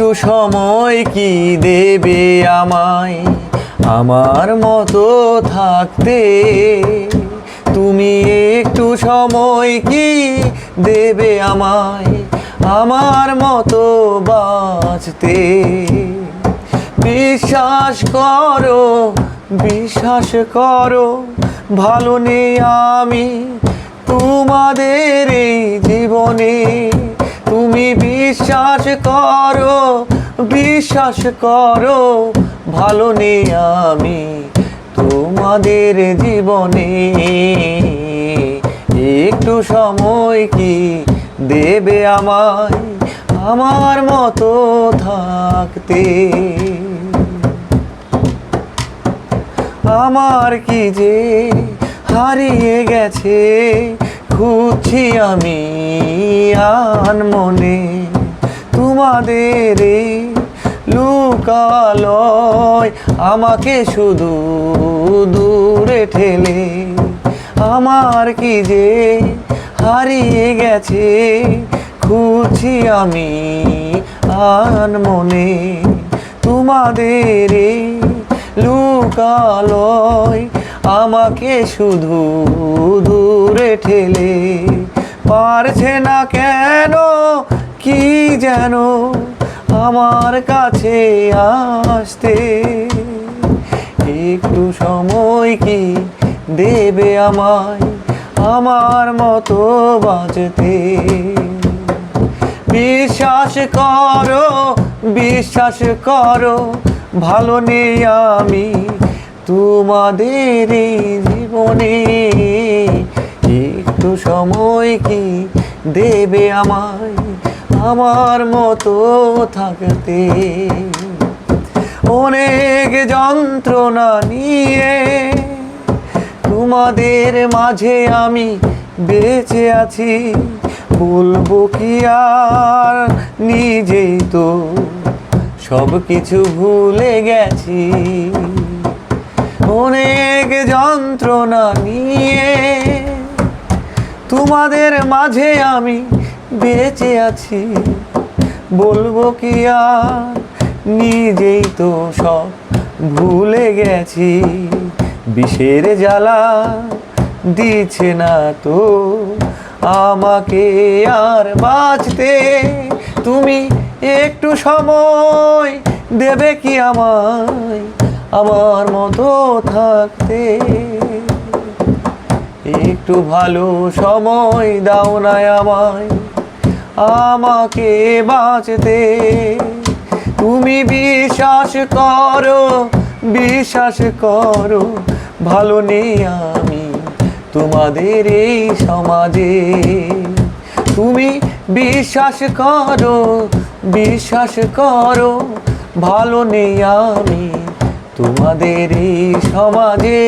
একটু সময় কি দেবে আমায়? আমার মতো থাকতে তুমি একটু সময় কি দেবে আমায়? আমার মতো বাঁচতে বিশ্বাস করো বিশ্বাস করো, ভালো নেই আমি তোমাদের এই জীবনে। তুমি বিশ্বাস করো বিশ্বাস করো, ভালো নেই আমি তোমাদের জীবনে। একটু সময় কি দেবে আমায় আমার মতো থাকতে? আমার কি যে হারিয়ে গেছে, খুঁজছি আমি আন মনে তোমাদের এই লুকালয় আমাকে শুধু দূরে ঠেলে। আমার কি যে হারিয়ে গেছে, খুঁজছি আমি আন মনে। তোমাদের লুকালয় আমাকে শুধু দূরে ঠেলে। পারছে না কেন যেন আমার কাছে আসতে একটু সময় কি দেবে আমায় আমার মতো বাঁচতে? বিশ্বাস করো বিশ্বাস করো, ভালো নেই আমি তোমাদের জীবনে। একটু সময় কি দেবে আমায় আমার মতো থাকতে। অনেক যন্ত্রণা নিয়ে তোমাদের মাঝে আমি বেঁচে আছি। বলব কি আর নিজেই তো সব কিছু ভুলে গেছি। অনেক যন্ত্রণা নিয়ে তোমাদের মাঝে আমি বেঁচে আছি। বলব কি আর? নিজেই তো সব ভুলে গেছি। বিষের জ্বালা দিচ্ছে না তো। আমাকে আর বাঁচতে তুমি একটু সময় দেবে কি আমায়? আমার মতো থাকতে একটু ভালো সময় দাও না আমায়। আমাকে বাঁচতে। তুমি বিশ্বাস করো বিশ্বাস করো, ভালো নেই আমি তোমাদের এই সমাজে। তুমি বিশ্বাস করো বিশ্বাস করো, ভালো নেই আমি তোমাদের এই সমাজে।